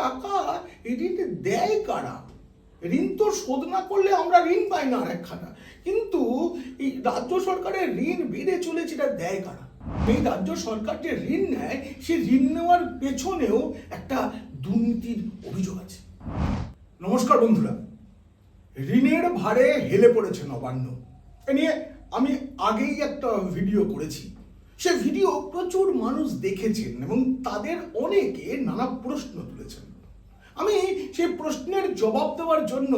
টাকা ঋণ দেয় কারা? ঋণ তো শোধ না করলে আমরা ঋণ পাই না আরেকখানা। কিন্তু এই রাজ্য সরকারের ঋণ বেড়ে চলেছে এটা দেয় কারা? এই রাজ্য সরকার যে ঋণ নেয়, সে ঋণ নেওয়ার পেছনেও একটা দুর্নীতির অভিযোগ আছে। নমস্কার বন্ধুরা। ঋণের ভারে হেলে পড়েছে নবান্ন। এ নিয়ে আমি আগেই একটা ভিডিও করেছি। সে ভিডিও প্রচুর মানুষ দেখেছেন এবং তাদের অনেকে নানা প্রশ্ন তুলেছেন। আমি সেই প্রশ্নের জবাব দেওয়ার জন্য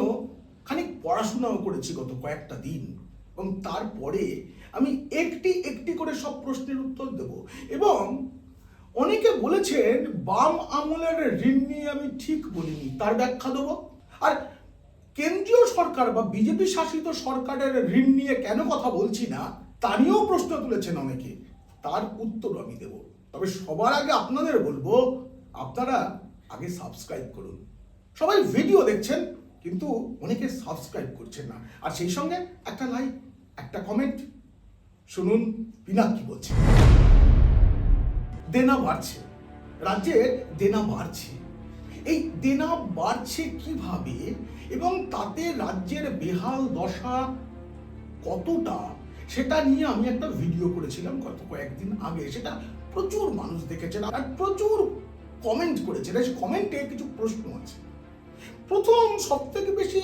খানিক পড়াশোনাও করেছি গত কয়েকটা দিন এবং তারপরে আমি একটি একটি করে সব প্রশ্নের উত্তর দেব এবং অনেকে বলেছেন, বাম আমলের ঋণ নিয়ে আমি ঠিক বলিনি, তার ব্যাখ্যা দেবো। আর কেন্দ্রীয় সরকার বা বিজেপি শাসিত সরকারের ঋণ নিয়ে কেন কথা বলছি না, তা নিয়েও প্রশ্ন তুলেছেন অনেকে। তার উত্তর আমি দেব। তবে সবার আগে আপনাদের বলব, আপনারা আগে সাবস্ক্রাইব করুন। সবাই ভিডিও দেখছেন, কিন্তু অনেকে সাবস্ক্রাইব করছেন না। আর সেই সঙ্গে একটা লাইক একটা কমেন্ট শুনুন পিনাক কি বলছে। দেনা বাড়ছে। রাজ্যের দেনা বাড়ছে। এই দেনা বাড়ছে কীভাবে এবং তাতে রাজ্যের বেহাল দশা কতটা? সেটা নিয়ে আমি একটা ভিডিও করেছিলাম গত কয়েকদিন আগে। সেটা প্রচুর মানুষ দেখেছেন আর প্রচুর কমেন্ট করেছেন। এই কমেন্টে কিছু প্রশ্ন আছে। প্রথম সব থেকে বেশি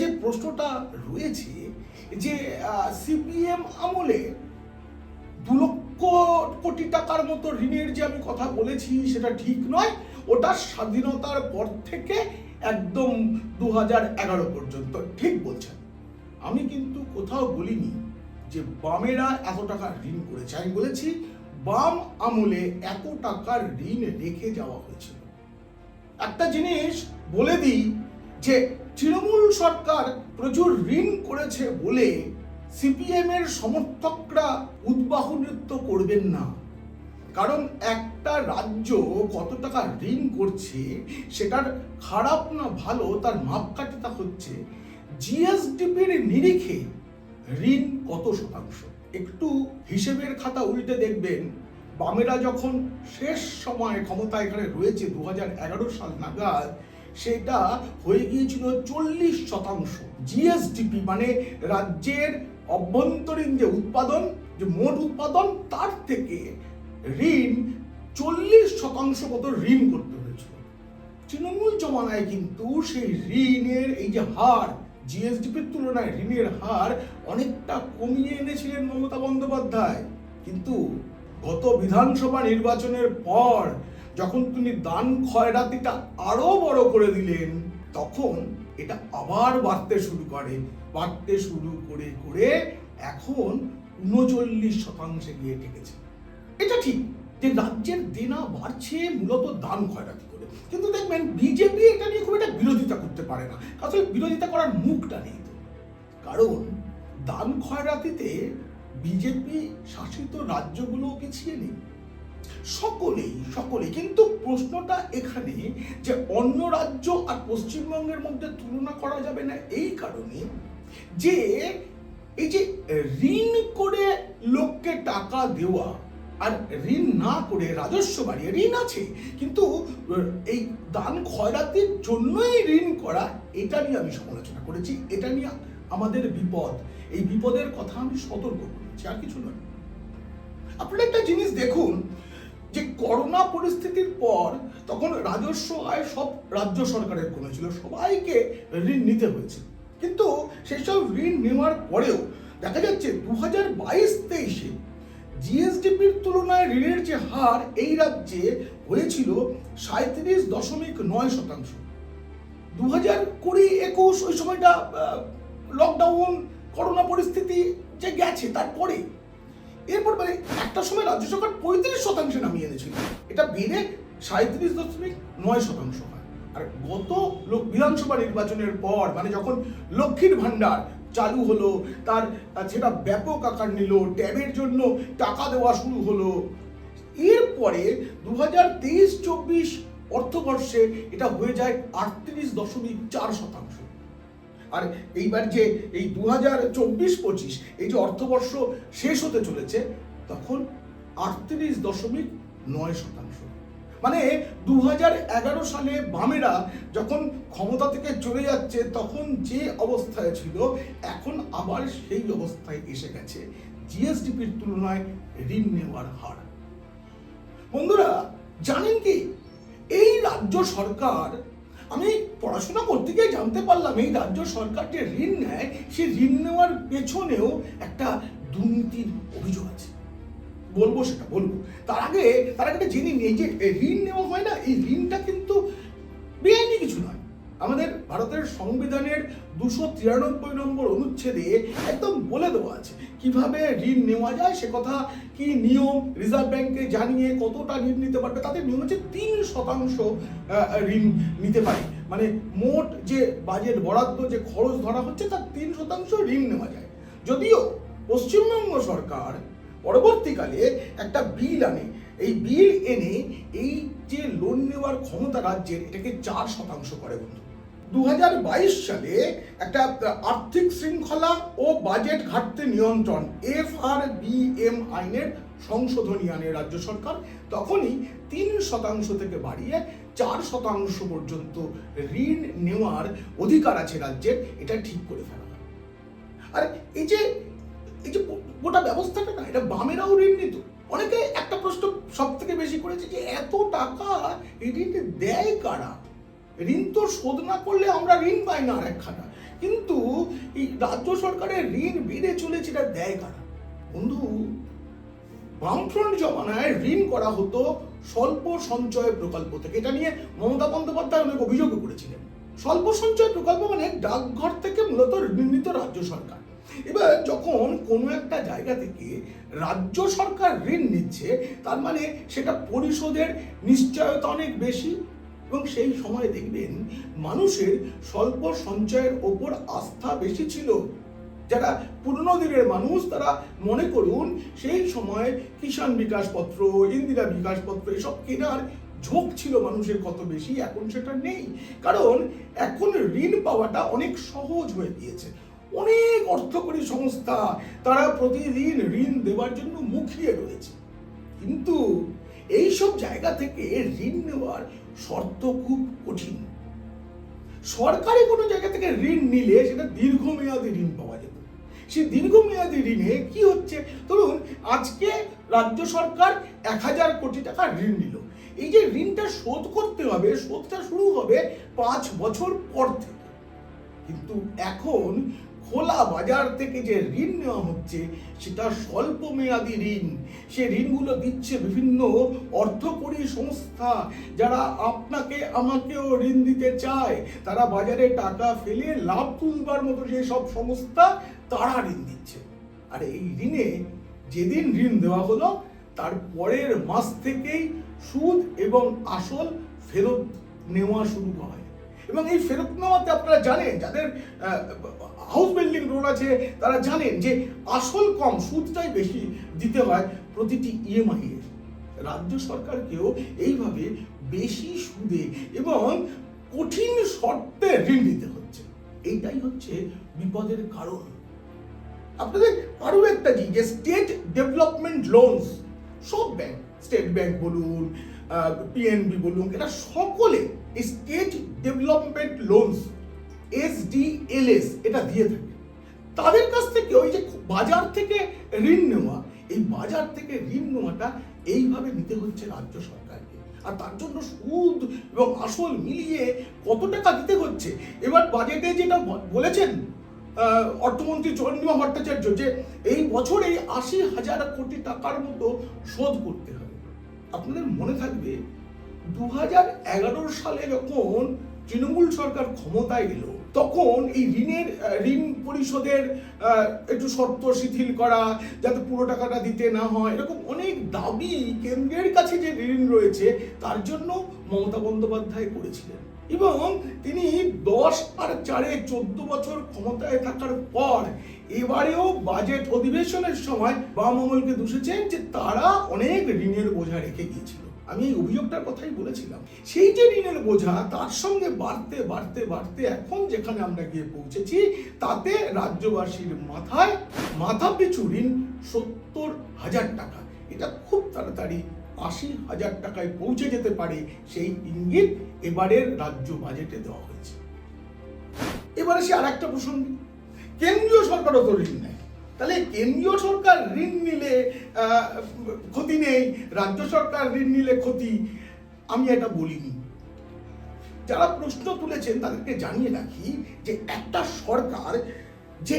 যে প্রশ্নটা রয়েছে যে সিপিএম আমলে দু লক্ষ কোটি টাকার মতো ঋণের যে আমি কথা বলেছি, সেটা ঠিক নয়। ওটা স্বাধীনতার পর থেকে একদম দু পর্যন্ত। ঠিক বলছেন। আমি কিন্তু কোথাও বলিনি যে বামেরা এত টাকা ঋণ করেছে। আমি বলেছি, বাম আমলে এত টাকার ঋণ রেখে যাওয়া হয়েছিল। একটা জিনিস বলে দিই যে, তৃণমূল সরকার প্রচুর ঋণ করেছে বলে সিপিএম এর সমর্থকরা উদ্বাহ নৃত্য করবেন না। কারণ একটা রাজ্য কত টাকা ঋণ করছে, সেটার খারাপ না ভালো, তার মাপকাঠিটা হচ্ছে। জিএসডিপির নিরিখে ঋণ কত শতাংশ? একটু হিসেবের খাতা উল্টে দেখবেন, বামেরা যখন শেষ সময় ক্ষমতা এখানে রয়েছে দু এগারো সাল নাগাদ, সেটা হয়ে গিয়েছিল চল্লিশ শতাংশ। জিএসডিপি মানে রাজ্যের অভ্যন্তরীণ যে উৎপাদন, যে মোট উৎপাদন, তার থেকে ঋণ চল্লিশ শতাংশ মতো ঋণ করতে হয়েছিল। তৃণমূল জমানায় কিন্তু সেই ঋণের এই যে হার জিএসডিপির তুলনায় ঋণের হার অনেকটা কমিয়ে এনেছিলেন মমতা বন্দ্যোপাধ্যায়। কিন্তু গত বিধানসভা নির্বাচনের পর যখন তিনি দান খয়রাতিটা আরও বড় করে দিলেন, তখন এটা আবার বাড়তে শুরু করে, বাড়তে শুরু করে করে এখন উনচল্লিশ শতাংশে গিয়ে ঠেকেছে। এটা ঠিক যে রাজ্যের দেনা বাড়ছে, মূলত দান খয়রাতি কিন্তু দেখবেন বিজেপি এটা নিয়ে খুব একটা বিরোধিতা করতে পারে না। আসলে বিরোধিতা করার মুখটা নেই কারণ দান খয়রাতিতে বিজেপি শাসিত রাজ্যগুলো পিছিয়ে নেই। সকলেই সকলেই। কিন্তু প্রশ্নটা এখানে যে অন্য রাজ্য আর পশ্চিমবঙ্গের মধ্যে তুলনা করা যাবে না এই কারণে যে এই যে ঋণ করে লোককে টাকা দেওয়া আর ঋণ না করে রাজস্ব বাড়িয়ে, ঋণ আছে, কিন্তু এই দান খয়রাতির জন্যই ঋণ করা, এটা নিয়ে আমি সমালোচনা করেছি, এটা নিয়ে আমাদের বিপদ। এই বিপদের কথা আমি সতর্ক করেছি, আর কিছু নয়। আপনারা একটা জিনিস দেখুন, যে করোনা পরিস্থিতির পর তখন রাজস্ব আয় সব রাজ্য সরকারের কমেছিল, সবাইকে ঋণ নিতে হয়েছে। কিন্তু সেসব ঋণ নেওয়ার পরেও দেখা যাচ্ছে দু হাজার বাইশ তেইশে জিএসডিপির তুলনায় ঋণের যে হার এই রাজ্যে হয়েছিল সাঁত্রিশ দশমিক নয় শতাংশ। দু হাজার কুড়ি একুশ ওই সময়টা লকডাউন করোনা পরিস্থিতি যে গেছে তারপরে। এরপর মানে একটা সময় রাজ্য সরকার পঁয়ত্রিশ শতাংশে নামিয়ে এনেছিল। এটা বেড়ে সাঁত্রিশ দশমিক নয় শতাংশ হয়। আর গত লোক, বিধানসভা নির্বাচনের পর মানে যখন লক্ষ্মীর ভাণ্ডার চালু হলো, তার সেটা ব্যাপক আকার নিল ট্যাবের জন্য টাকা দেওয়া শুরু হলো। এরপরে দু হাজার তেইশ চব্বিশ অর্থবর্ষে এটা হয়ে যায় আটত্রিশ দশমিক চার শতাংশ। আর এইবার যে এই দু হাজার চব্বিশ পঁচিশ এই যে অর্থবর্ষ শেষ হতে চলেছে, তখন আটত্রিশ দশমিক নয় শতাংশ। মানে দু সালে বামেরা যখন ক্ষমতা থেকে চলে যাচ্ছে, তখন যে অবস্থায় ছিল, এখন আবার সেই অবস্থায় এসে গেছে। জিএসডিপির তুলনায় ঋণ নেওয়ার হার। বন্ধুরা, জানেন কি? এই রাজ্য সরকার, আমি পড়াশোনা করতে গিয়ে জানতে পারলাম, এই রাজ্য সরকার যে ঋণ নেয়, সে ঋণ নেওয়ার পেছনেও একটা দুর্নীতির অভিযোগ আছে। বলব সেটা, বলব। তার আগে তার আগে একটা জেনে নিই যে ঋণ নেওয়া হয় না, এই ঋণটা কিন্তু বেআইনি কিছু নয়। আমাদের ভারতের সংবিধানের দুশো তিরানব্বই নম্বর অনুচ্ছেদে একদম বলে দেওয়া আছে, কীভাবে ঋণ নেওয়া যায়, সে কথা কি নিয়ম, রিজার্ভ ব্যাংকে জানিয়ে কতটা ঋণ নিতে পারবে তাদের নিয়ম হচ্ছে তিন শতাংশ ঋণ নিতে পারে। মানে মোট যে বাজেট বরাদ্দ, যে খরচ ধরা হচ্ছে, তার তিন শতাংশ ঋণ নেওয়া যায়। যদিও পশ্চিমবঙ্গ সরকার পরবর্তীকালে একটা বিল আনে। এই বিল এনে এই যে লোন নেওয়ার ক্ষমতা রাজ্যের, এটাকে চার শতাংশ করে বন্ধু। দুহাজার বাইশ সালে একটা আর্থিক শৃঙ্খলা ও বাজেট ঘাটতি নিয়ন্ত্রণ এফ আর বি এম আইনের সংশোধনী আনে রাজ্য সরকার। তখনই তিন শতাংশ থেকে বাড়িয়ে চার শতাংশ পর্যন্ত ঋণ নেওয়ার অধিকার আছে রাজ্যের, এটা ঠিক করে ফেলা আর এই যে এই যে গোটা ব্যবস্থাটা না, এটা বামেরাও ঋণ নিত। অনেকে একটা প্রশ্ন সব থেকে বেশি করেছে যে, এত টাকা ঋণ দেয় কারা? ঋণ তো শোধ না করলে আমরা ঋণ পাই না আর একখানা। কিন্তু এই রাজ্য সরকারের ঋণ বেড়ে চলেছে, এটা দেয় কারা? বন্ধু, বামফ্রন্ট জমানায় ঋণ করা হতো স্বল্প সঞ্চয় প্রকল্প থেকে। এটা নিয়ে মমতা বন্দ্যোপাধ্যায় অনেক অভিযোগও করেছিলেন। স্বল্প সঞ্চয় প্রকল্প মানে ডাকঘর থেকে মূলত নির্মিত রাজ্য সরকার। এবার যখন কোনো একটা জায়গা থেকে রাজ্য সরকার ঋণ নিচ্ছে, তার মানে সেটা পরিশোধের নিশ্চয়তা অনেক বেশি। এবং সেই সময় দেখবেন মানুষের স্বল্প সঞ্চয়ের ওপর আস্থা বেশি ছিল। যারা পুরনো দিনের মানুষ, তারা মনে করুন সেই সময় কিষাণ বিকাশ পত্র ইন্দিরা বিকাশ পত্র এসব কেনার ঝোঁক ছিল মানুষের কত বেশি, এখন সেটা নেই। কারণ এখন ঋণ পাওয়াটা অনেক সহজ হয়ে গিয়েছে। অনেক অর্থকরী সংস্থা তারা প্রতিদিন ঋণ দেওয়ার জন্য মুখিয়ে রয়েছে। কিন্তু এই সব জায়গা থেকে ঋণ নেওয়ার শর্ত খুব কঠিন। সরকারি কোনো জায়গা থেকে ঋণ নিলে সেটা দীর্ঘমেয়াদী ঋণ পাওয়া যেত। সেই দীর্ঘমেয়াদী ঋণে কি হচ্ছে? ধরুন, আজকে রাজ্য সরকার এক হাজার কোটি টাকা ঋণ নিল। এই যে ঋণটা শোধ করতে হবে, শোধটা শুরু হবে পাঁচ বছর পর থেকে। কিন্তু এখন খোলা বাজার থেকে যে ঋণ নেওয়া হচ্ছে, সেটা স্বল্প মেয়াদী ঋণ। সে ঋণগুলো দিচ্ছে বিভিন্ন অর্থকরী সংস্থা যারা আপনাকে, আমাকেও ঋণ দিতে চায়। তারা বাজারে টাকা ফেলে লাভ তুলবার মতো যে সব সংস্থা, তারা ঋণ দিচ্ছে। আর এই ঋণে যেদিন ঋণ দেওয়া হলো, তার পরের মাস থেকেই সুদ এবং আসল ফেরত নেওয়া শুরু হয়। এবং এই ফেরত নেওয়াতে আপনারা জানেন, যাদের হাউস বিল্ডিং লোন আছে, তারা জানেন যে আসল কম সুদটাই বেশি দিতে হয় প্রতিটি ইএমআই এর রাজ্য সরকারকেও এইভাবে বেশি সুদে এবং কঠিন শর্তে ঋণ দিতে হচ্ছে। এইটাই হচ্ছে বিপদের কারণ। আপনাদের আরও একটা যে স্টেট ডেভেলপমেন্ট লোনস সব ব্যাংক স্টেট ব্যাংক বলুন পিএনবি বলুন, এরা সকলে স্টেট ডেভেলপমেন্ট লোনস এসডিএলএস এটা দিয়ে থাকে। তাদের কাছ থেকে ওই যে বাজার থেকে ঋণ নেওয়া, এই বাজার থেকে ঋণ নেওয়াটা এইভাবে নিতে হচ্ছে রাজ্য সরকারকে। আর তার জন্য সুদ এবং আসল মিলিয়ে কত টাকা দিতে হচ্ছে? এবার বাজেটে যেটা বলেছেন অর্থমন্ত্রী চন্দ্রিমা ভট্টাচার্য যে এই বছর আশি হাজার কোটি টাকার মতো শোধ করতে হবে। আপনাদের মনে থাকবে দু হাজার এগারো সালে যখন তৃণমূল সরকার ক্ষমতায় এলো, তখন এই ঋণের ঋণ পরিশোধের একটু শর্ত শিথিল করা, যাতে পুরো টাকাটা দিতে না হয়, এরকম অনেক দাবি কেন্দ্রের কাছে যে ঋণ রয়েছে, তার জন্য মমতা বন্দ্যোপাধ্যায় করেছিলেন। এবং তিনি দশ আর চারে চোদ্দ বছর ক্ষমতায় থাকার পর এবারেও বাজেট অধিবেশনের সময় বাম আমলকে দূষেছেন যে তারা অনেক ঋণের বোঝা রেখে গিয়েছিল। আমি এই অভিযোগটার কথাই বলেছিলাম। সেই যে ঋণের বোঝা, তার সঙ্গে বাড়তে বাড়তে বাড়তে এখন যেখানে আমরা গিয়ে পৌঁছেছি, তাতে রাজ্যবাসীর মাথায় মাথা পিছু ঋণ সত্তর হাজার টাকা। এটা খুব তাড়াতাড়ি আশি হাজার টাকায় পৌঁছে যেতে পারে সেই ইঙ্গিত এবারের রাজ্য বাজেটে দেওয়া হয়েছে। এবারে সে আর একটা প্রসঙ্গ। কেন্দ্রীয় সরকারও তো ঋণ নেয়। তাহলে কেন্দ্রীয় সরকার ঋণ নিলে ক্ষতি নেই, রাজ্য সরকার ঋণ নিলে ক্ষতি। আমি এটা বলিনি। যারা প্রশ্ন তুলেছেন তাদেরকে জানিয়ে রাখি যে একটা সরকার যে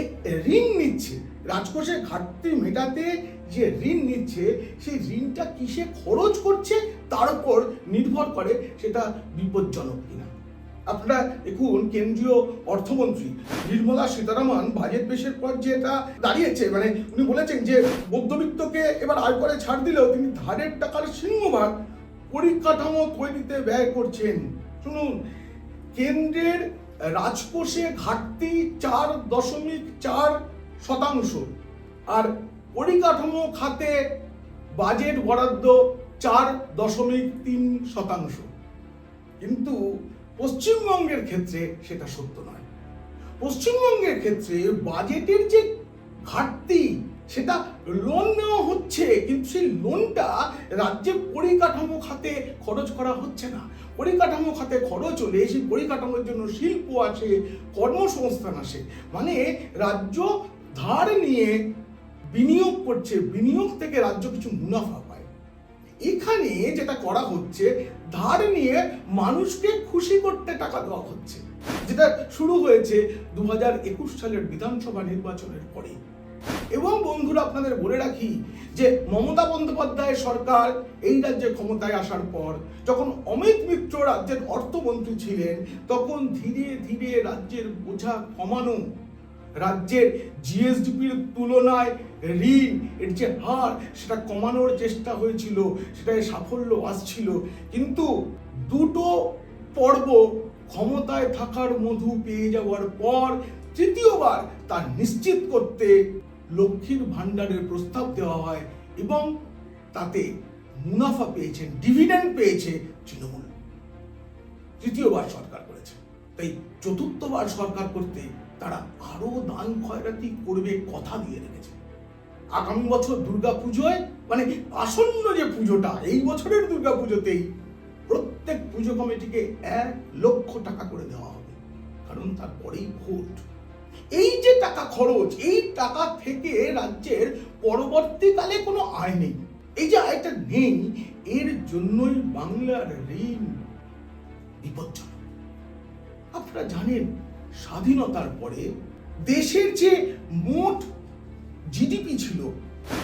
ঋণ নিচ্ছে, রাজকোষের ঘাটতি মেটাতে যে ঋণ নিচ্ছে, সেই ঋণটা কিসে খরচ করছে, তার উপর নির্ভর করে সেটা বিপজ্জনক কিনা। আপনারা দেখুন, কেন্দ্রীয় অর্থমন্ত্রী নির্মলা সীতারামন বাজেট পেশের পর যে এটা দাঁড়িয়েছে মানে উনি বলেছেন যে মধ্যবিত্তকে এবার আয় করে ছাড় দিলেও তিনি ধারের টাকার সিংহভাগ পরিকাঠামো তৈরিতে ব্যয় করছেন। শুনুন, কেন্দ্রের রাজকোষে ঘাটতি চার দশমিক চার শতাংশ আর পরিকাঠামো খাতে বাজেট বরাদ্দ চার দশমিক তিন শতাংশ। কিন্তু পশ্চিমবঙ্গের ক্ষেত্রে সেটা সত্য নয়। পশ্চিমবঙ্গের ক্ষেত্রে বাজেটের যে ঘাটতি, সেটা লোন নেওয়া হচ্ছে, কিন্তু সেই লোনটা রাজ্যের পরিকাঠামো খাতে খরচ করা হচ্ছে না। পরিকাঠামো খাতে খরচ হলে সেই পরিকাঠামোর জন্য শিল্প আসে, কর্মসংস্থান আসে। মানে রাজ্য ধার নিয়ে বিনিয়োগ করছে, বিনিয়োগ থেকে রাজ্য কিছু মুনাফা এখানে যেটা করা হচ্ছে, ধার নিয়ে মানুষকে খুশি করতে টাকা দেওয়া হচ্ছে। যেটা শুরু হয়েছে দু একুশ সালের বিধানসভা নির্বাচনের পরে এবং বন্ধুরা, আপনাদের বলে রাখি যে মমতা বন্দ্যোপাধ্যায় সরকার এই রাজ্যে ক্ষমতায় আসার পর, যখন অমিত মিত্র রাজ্যের অর্থমন্ত্রী ছিলেন, তখন ধীরে ধীরে রাজ্যের বোঝা কমানো রাজ্যের জিএসডিপির তুলনায় ঋণ এর যে হার, সেটা কমানোর চেষ্টা হয়েছিল, সেটায় সাফল্য আসছিল। কিন্তু দুটো পর্ব ক্ষমতায় থাকার মধু পেয়ে যাওয়ার পর তৃতীয়বার তা নিশ্চিত করতে লক্ষ্মীর ভাণ্ডারের প্রস্তাব দেওয়া হয় এবং তাতে মুনাফা পেয়েছেন ডিভিডেন্ড পেয়েছে তৃণমূল। তৃতীয়বার সরকার করেছে। তাই চতুর্থবার সরকার করতে তারা আরও দান খয়রাতি করবে কথা দিয়ে রেখেছে। আগামী বছর দুর্গা পুজোয় মানে আসন্ন যে পুজোটা, এই বছরের দুর্গা পুজোতেই প্রত্যেক পুজো কমিটিকে এক লক্ষ টাকা করে দেওয়া হবে। কারণ তারপরেই ভোট। এই যে টাকা খরচ, এই টাকা থেকে রাজ্যের পরবর্তীকালে কোনো আয় নেই। এই যে আয়টা নেই, এর জন্যই বাংলার ঋণ বিপজ্জনক। আপনারা জানেন স্বাধীনতার পরে দেশের যে মোট জিডিপি ছিল,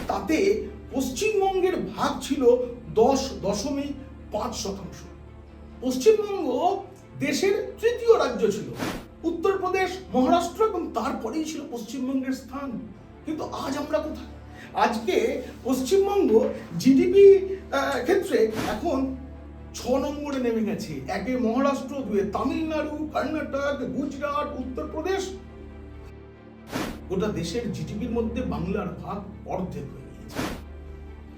তাতে পশ্চিমবঙ্গের ভাগ ছিল দশ দশমিক পাঁচ শতাংশ। পশ্চিমবঙ্গ দেশের তৃতীয় রাজ্য ছিল। উত্তরপ্রদেশ, মহারাষ্ট্র এবং তারপরেই ছিল পশ্চিমবঙ্গের স্থান। কিন্তু আজ আমরা কোথায়? আজকে পশ্চিমবঙ্গ জিডিপি ক্ষেত্রে এখন ছ নম্বরে নেমে গেছে। একে মহারাষ্ট্র, দুয়ে তামিলনাড়ু, কর্ণাটক, গুজরাট, উত্তরপ্রদেশ। গোটা দেশের জিডিপির মধ্যে বাংলার ভাগ অর্ধেক হয়ে গিয়েছে।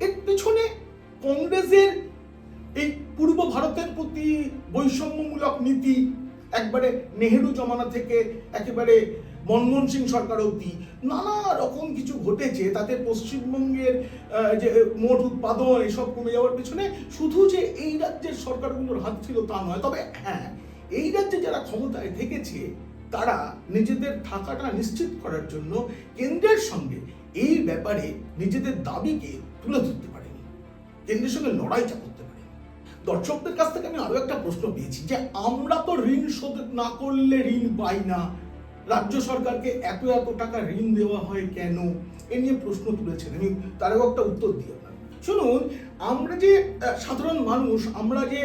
এর পিছনে কংগ্রেসের এই পূর্ব ভারতের প্রতি বৈষম্যমূলক নীতি, একবারে নেহেরু জমানা থেকে একেবারে মনমোহন সিং সরকার অবধি নানা রকম কিছু ঘটেছে, তাতে পশ্চিমবঙ্গের যে মোট উৎপাদন এসব কমে যাওয়ার পেছনে শুধু যে এই রাজ্যের সরকারগুলোর হাত ছিল তা নয়, তবে হ্যাঁ এই রাজ্যে যারা ক্ষমতায় থেকেছে, তারা নিজেদের থাকাটা নিশ্চিত করার জন্য কেন্দ্রের সঙ্গে এই ব্যাপারে নিজেদের দাবিকে তুলে ধরতে পারেনি, কেন্দ্রের সঙ্গে লড়াইটা করতে পারেনি। দর্শকদের কাছ থেকে আমি আরও একটা প্রশ্ন পেয়েছি যে আমরা তো ঋণ শোধ না করলে ঋণ পাই না রাজ্য সরকারকে এত এত টাকা ঋণ দেওয়া হয় কেন? এ নিয়ে প্রশ্ন তুলেছেন। আমি তারও একটা উত্তর দিই শুনুন, আমরা যে সাধারণ মানুষ, আমরা যে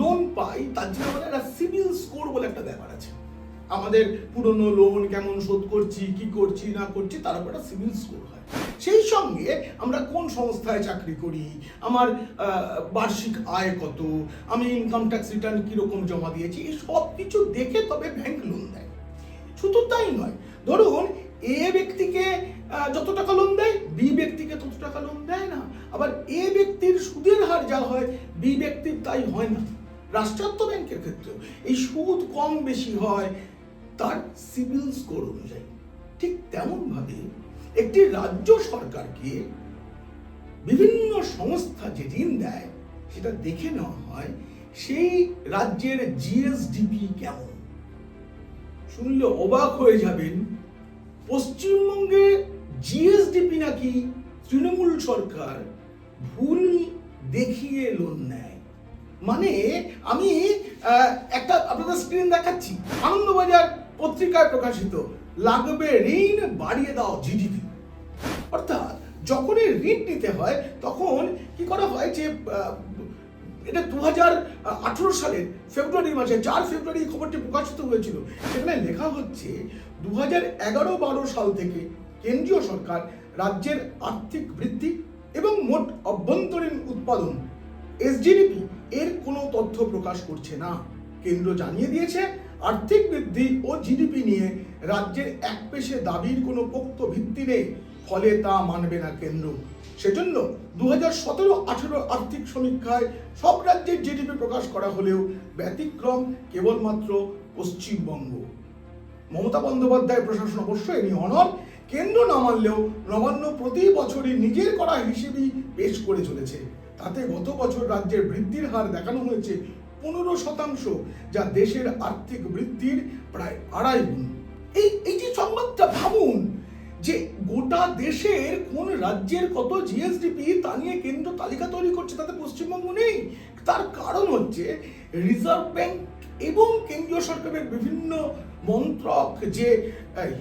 লোন পাই, তার জন্য আমাদের একটা সিভিল স্কোর বলে একটা ব্যাপার আছে। আমাদের পুরনো লোন কেমন শোধ করছি, কি করছি, না করছি, তার উপর একটা সিভিল স্কোর হয়। সেই সঙ্গে আমরা কোন সংস্থায় চাকরি করি, আমার বার্ষিক আয় কত, আমি ইনকাম ট্যাক্স রিটার্ন কীরকম জমা দিয়েছি সব কিছু দেখে তবে ব্যাংক লোন দেয়। শুধু তাই নয়। ধরুন, এ ব্যক্তিকে যত টাকা লোন দেয়, বি ব্যক্তিকে তত টাকা লোন দেয় না। আবার এ ব্যক্তির সুদের হার যা হয়, বি ব্যক্তির তাই হয় না। রাষ্ট্রায়ত্ত ব্যাংকের ক্ষেত্রেও এই সুদ কম বেশি হয়, তার সিভিল স্কোর অনুযায়ী। ঠিক তেমন ভাবে একটি রাজ্য সরকারকে বিভিন্ন সংস্থা যে ঋণ দেয়, সেটা দেখে নেওয়া হয়, সেই রাজ্যের জিএসডিপি কেমন? শুনলে অবাক হয়ে যাবেন, পশ্চিমবঙ্গে জিএসডিপি নাকি তৃণমূল সরকার ভুল দেখিয়ে লোন নেয়? মানে আমি একটা আপনাদের স্ক্রিন দেখাচ্ছি, আনন্দবাজার পত্রিকায় প্রকাশিত, লাগবে ঋণ বাড়িয়ে দাও জিডিপি অর্থাৎ যখনই ঋণ নিতে হয়, তখন কি করা হয় যে এটা দু হাজার আঠেরো সালের ফেব্রুয়ারি মাসে, চার ফেব্রুয়ারি খবরটি প্রকাশিত হয়েছিল। সেখানে লেখা হচ্ছে দু হাজার এগারো বারো সাল থেকে কেন্দ্রীয় সরকার রাজ্যের আর্থিক বৃদ্ধি এবং মোট অভ্যন্তরীণ উৎপাদন এসজিডিপি এর কোনো তথ্য প্রকাশ করছে না। কেন্দ্র জানিয়ে দিয়েছে, আর্থিক বৃদ্ধি ও জিডিপি নিয়ে রাজ্যের এক পেশে দাবির কোনো পোক্ত ভিত্তি নেই। ফলে তা মানবে না কেন্দ্র। সেজন্য দু হাজার সতেরো, আঠেরো আর্থিক সমীক্ষায় সব রাজ্যের জিডিপি প্রকাশ করা হলেও ব্যতিক্রম কেবলমাত্র পশ্চিমবঙ্গ। মমতা বন্দ্যোপাধ্যায় প্রশাসন অবশ্যই এ নিয়ে অনর কেন্দ্র না মানলেও নবান্ন প্রতি বছরই নিজের করা হিসেবেই পেশ করে চলেছে। তাতে গত বছর রাজ্যের বৃদ্ধির হার দেখানো হয়েছে পনেরো শতাংশ, যা দেশের আর্থিক বৃদ্ধির প্রায় আড়াই গুণ। এই এই যে সংবাদটা ভাবুন যে গোটা দেশের কোন রাজ্যের কত জিএসডিপি তা নিয়ে কেন্দ্র তালিকা তৈরি করছে তাতে পশ্চিমবঙ্গ নেই। তার কারণ হচ্ছে রিজার্ভ ব্যাংক এবং কেন্দ্রীয় সরকারের বিভিন্ন মন্ত্রক যে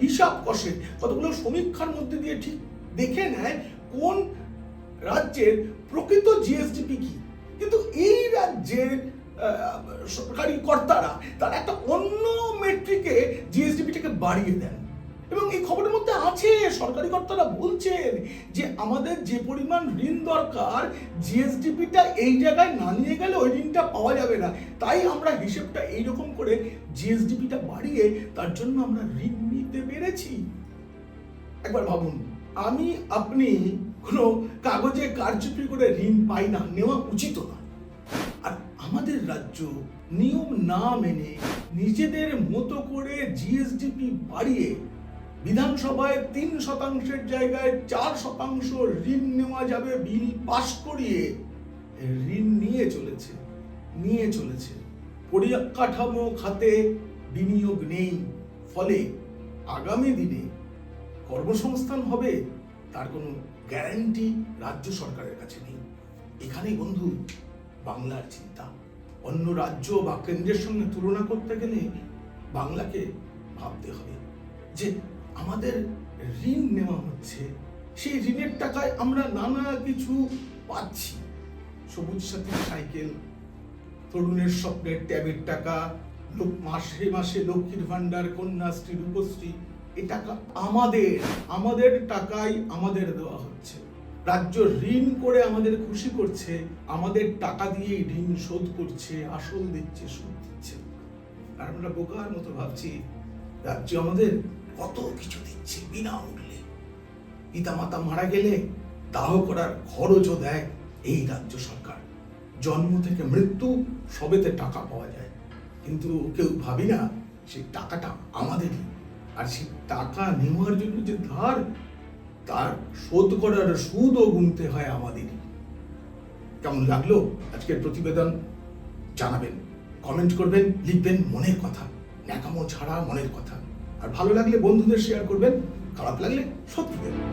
হিসাব কষে কতগুলো সমীক্ষার মধ্যে দিয়ে ঠিক দেখে নেয় কোন রাজ্যের প্রকৃত জিএসডিপি কি। কিন্তু এই রাজ্যের সরকারি কর্তারা তারা একটা অন্য মেট্রিকে জিএসডিপিটাকে বাড়িয়ে দেন। এবং এই খবরের মধ্যে আছে, সরকারি কর্তারা বলছেন যে আমাদের যে পরিমাণ ঋণ দরকার জিএসডিপিটা এই জায়গায় না নিয়ে গেলে ওই ঋণটা পাওয়া যাবে না। তাই আমরা হিসেবটা এইরকম করে জিএসডিপিটা বাড়িয়ে তার জন্য আমরা ঋণ নিতে পেরেছি। একবার ভাবুন, আমি, আপনি কোনো কাগজে কারচুপি করে ঋণ পাই না, নেওয়া উচিত না। আর আমাদের রাজ্য নিয়ম না মেনে নিজেদের মতো করে জিএসডিপি বাড়িয়ে বিধানসভায় তিন শতাংশের জায়গায় চার শতাংশ ঋণ নেওয়া যাবে, বিল পাশ করিয়ে ঋণ নিয়ে চলেছে নিয়ে চলেছে। পরিকাঠামো খাতে বিনিয়োগ নেই, ফলে আগামী দিনে কর্মসংস্থান হবে, তার কোনো গ্যারান্টি রাজ্য সরকারের কাছে নেই। এখানেই বন্ধু, বাংলার চিন্তা। অন্য রাজ্য বা কেন্দ্রের সঙ্গে তুলনা করতে গেলে বাংলাকে ভাবতে হবে যে আমাদের ঋণ নেওয়া হচ্ছে, সেই ঋণের টাকায় আমরা নানা কিছু পাচ্ছি। সবুজ সাথী সাইকেল, তরুণের স্বপ্নের ট্যাবের টাকা, লোক মাসে মাসে লক্ষ্মীর ভান্ডার কন্যাশ্রী, রূপশ্রী, এ টাকা আমাদের আমাদের টাকাই আমাদের দেওয়া হচ্ছে। রাজ্য ঋণ করে আমাদের খুশি করছে, আমাদের টাকা দিয়ে ঋণ শোধ করছে, আসল দিচ্ছে, সুদ দিচ্ছে। আর আমরা বোকার মতো ভাবছি, রাজ্য আমাদের কত কিছু দিচ্ছে বিনামূল্যে পিতামাতা মারা গেলে দাহ করার খরচও দেয় এই রাজ্য সরকার। জন্ম থেকে মৃত্যু সবেতে টাকা পাওয়া যায়। কিন্তু কেউ ভাবি না, সেই টাকাটা আমাদেরই। আর সেই টাকা নেওয়ার জন্য যে ধার, তার শোধ করার সুদও গুনতে হয় আমাদেরই। কেমন লাগল আজকের প্রতিবেদন? জানাবেন, কমেন্ট করবেন, লিখবেন মনের কথা। ন্যাকামো ছাড়া মনের কথা। আর ভালো লাগলে বন্ধুদের শেয়ার করবেন খারাপ লাগলে দেবেন